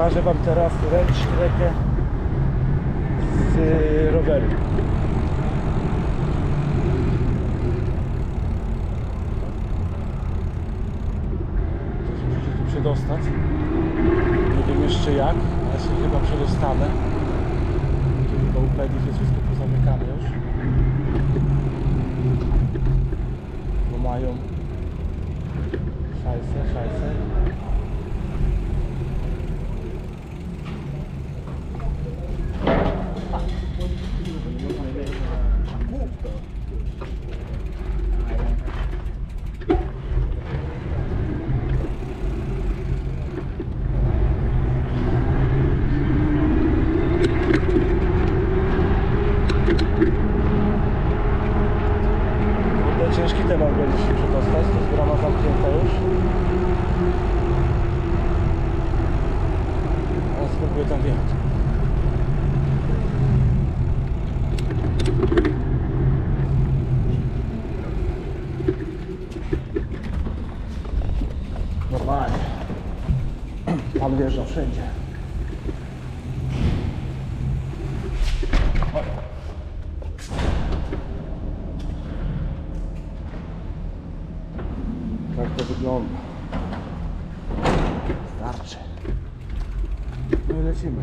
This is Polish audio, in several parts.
Pokażę Wam teraz ręcznego z y, roweru. Ktoś musi tu przedostać. Nie wiem jeszcze jak, ale się chyba przedostanę. Chyba u Pedich jest wszystko pozamykane już. Bo mają szajsę, szajsę. Ciężki temat będzie się przedostać, to jest brama zamknięta już. Ale spróbuję tam wjechać. Normalnie. Pan wjeżdża wszędzie. Wygląda. Starczy. No i lecimy.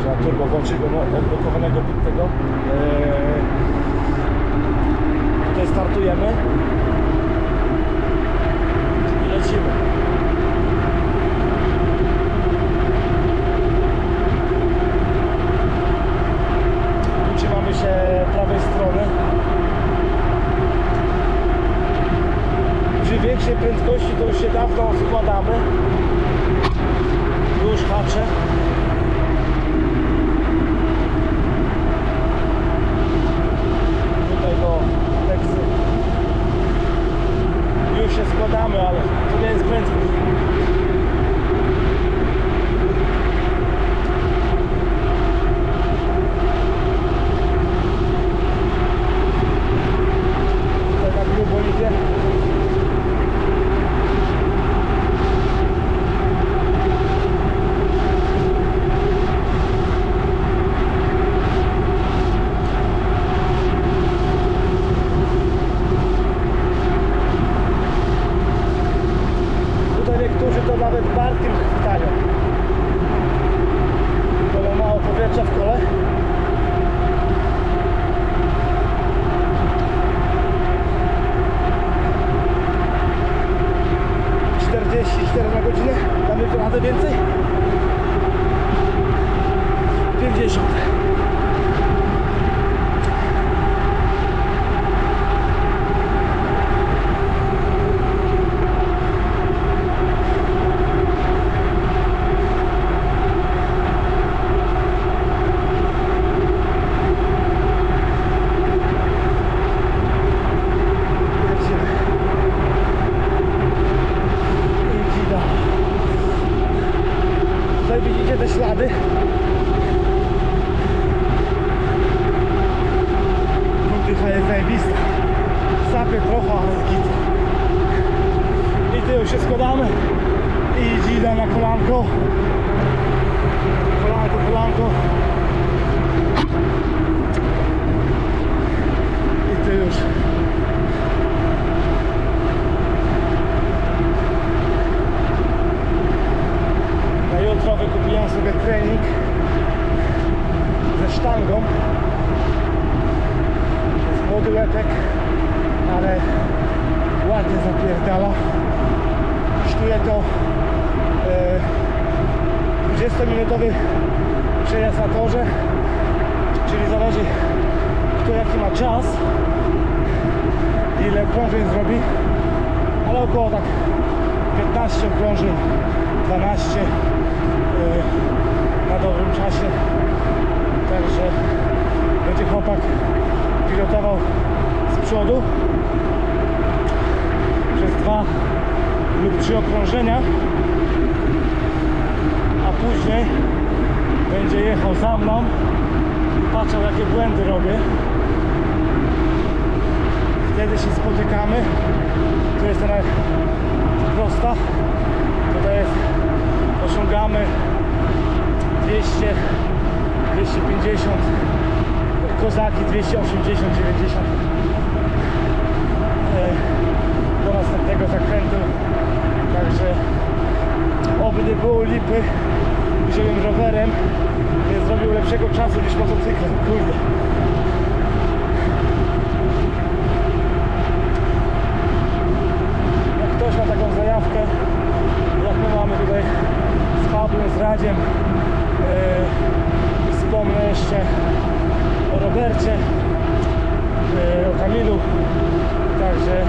Trzeba turbo włączyć no, odblokowanego tego. Eee, tutaj startujemy. I lecimy. Tu trzymamy się prawej strony. Przy większej prędkości to składamy. Już hacze. Tutaj do teksty. Już się składamy, ale to nie jest prędkość. Na godzinę. Damy radę więcej? 50. Lecimy. I dzida. Tutaj widzicie te ślady. Dycha jest zajebista. Sapie trochę, ale. I ty już się składamy. I dzida na kolanko. Kolanko, kolanko. I ty już. Na jutro wykupiłem sobie trening ze sztangą. Młody łepek, ale ładnie zapierdala. Kosztuje to e, 20-minutowy przejazd na torze, czyli zależy kto jaki ma czas, ile okrążeń zrobi, ale około tak 15 okrążeń, 12 yy, na dobrym czasie. Także będzie chłopak pilotował przodu przez dwa lub trzy okrążenia, a później będzie jechał za mną i patrzał jakie błędy robię. Wtedy się spotykamy. Tu jest ta prosta. Tutaj jest, osiągamy 200, 250, kozaki 280, 90 e, następnego zakrętu. Także oby nie było lipy, wziąłem rowerem, nie zrobił lepszego czasu niż motocyklem, kurde. Jak ktoś ma taką zajawkę, jak my mamy tutaj z Pawłem, z Radziem, yy, wspomnę jeszcze o Robercie, yy, o Kamilu, także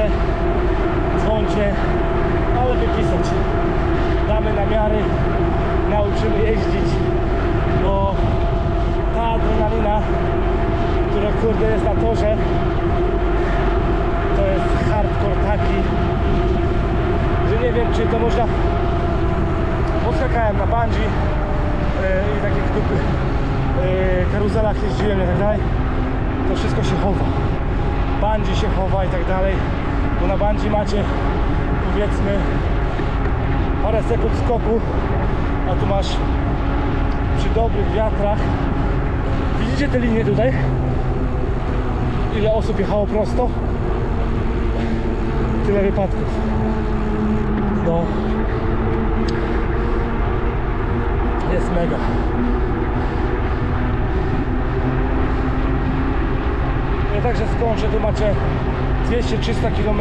piszcie, dzwońcie, ale wypisać. Damy namiary, nauczymy jeździć, bo ta adrenalina, która kurde jest na torze, to jest hardcore taki, że nie wiem czy to można. Podskakałem na bungee yy, i takich dupy yy, karuzelach jeździłem i tak dalej. To wszystko się chowa. Bungee się chowa i tak dalej bo na bungee macie powiedzmy parę sekund skoku a tu masz przy dobrych wiatrach widzicie te linie tutaj? ile osób jechało prosto? tyle wypadków. No. Jest mega. Ja także skończę, tu macie 200-300 km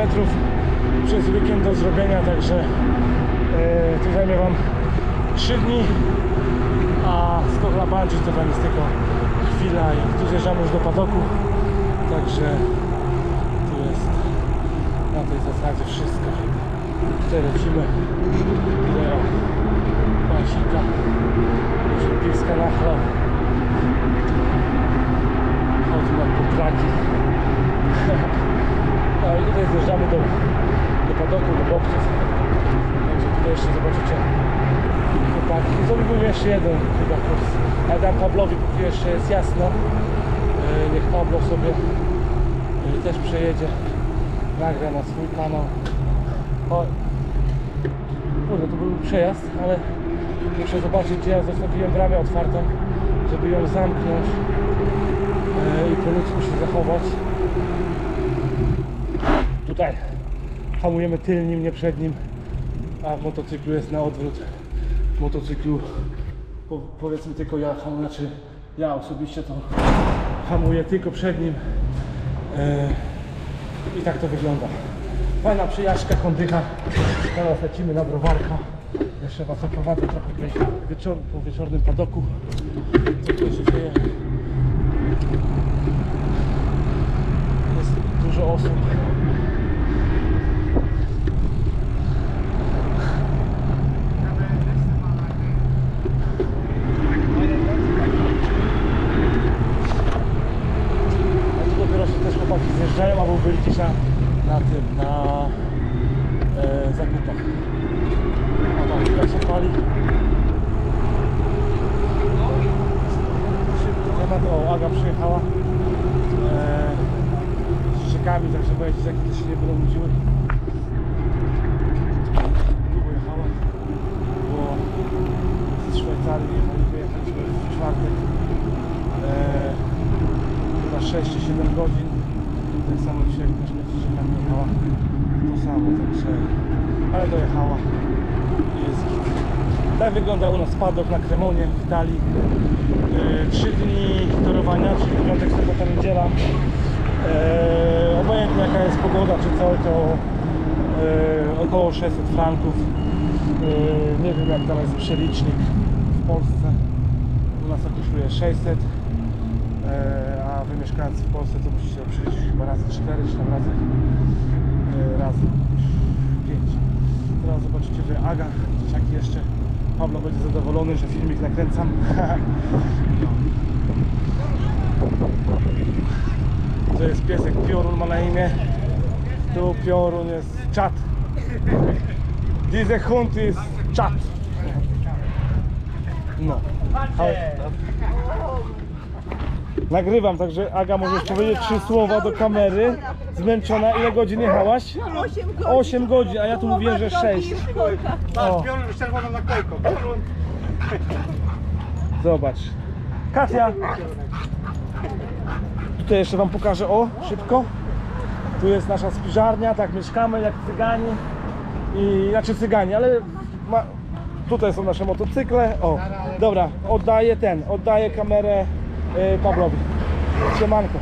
przez weekend do zrobienia, także e, to zajmie Wam 3 dni, a skok na to tam jest tylko chwila i tu zjeżdżamy już do padoku, także tu jest na tej zasadzie wszystko. Tutaj lecimy. Tutaj o pasika. Może piska nachlał. Chodzi na potraki. No i tutaj zjeżdżamy do, do padoku, do boksów. Także tutaj jeszcze zobaczycie chłopaki. Był jeszcze jeden chyba kurs. Ale dam Pawlowi, póki jeszcze jest jasno. E, Niech Pablo sobie e, też przejedzie nagra na swój kanał. O, kurde, to był przejazd, ale muszę zobaczyć, gdzie ja zostawiłem bramę otwartą, żeby ją zamknąć e, i po ludzku się zachować. Tutaj hamujemy tylnym, nie przednim, a w motocyklu jest na odwrót. W motocyklu po, powiedzmy tylko ja hamuję, znaczy ja osobiście to hamuję tylko przednim. E, i tak to wygląda. Fajna przyjaźń, kondycha. Teraz lecimy na browarka. Jeszcze Was oprowadzę trochę tutaj wieczor, po wieczornym padoku. Co tutaj się dzieje. Jest dużo osób. A tu dopiero się też chłopaki zjeżdżają, albo byli gdzieś na, na tym, na e, zakupach. O tam, chwila się pali. Temat, o Aga przyjechała e, z szczekami, także moje dzieciaki też się nie będą nudziły. Długo jechała, bo z Szwajcarii jechali, wyjechaliśmy w czwartek. E, chyba 6 czy 7 godzin. Tak samo dzisiaj też Mexiczka jechała to także ale dojechała jest. Tak wygląda u nas padok na Kremonie w Italii. Yy, Trzy dni torowania, czyli piątek, sobota, niedziela. Yy, obojętnie jaka jest pogoda czy co, to yy, około 600 franków. Nie wiem jak tam jest przelicznik w Polsce. U nas to kosztuje 600. E, a wy mieszkając w Polsce to musicie przejść chyba razy 4 czy tam razy, e, razy 5. Teraz zobaczycie, że Aga, dzieciaki jeszcze, Pablo będzie zadowolony, że filmik nakręcam. To jest piesek Piorun ma na imię. Tu Piorun jest czat. Diese Hund jest czat. No. Nagrywam, także Aga możesz powiedzieć trzy słowa do kamery. Zmęczona, ile godzin jechałaś? 8 godzin. 8 godzin, a ja tu mówiłem, że 6. O, Piorun z czerwoną naklejką. Piorun. zobacz. Katia! Tutaj jeszcze wam pokażę, o, szybko. Tu jest nasza spiżarnia, tak mieszkamy jak cygani. I, znaczy cygani, ale ma, tutaj są nasze motocykle. O, dobra, oddaję ten, oddaję kamerę y, Pawlowi. Siemanko.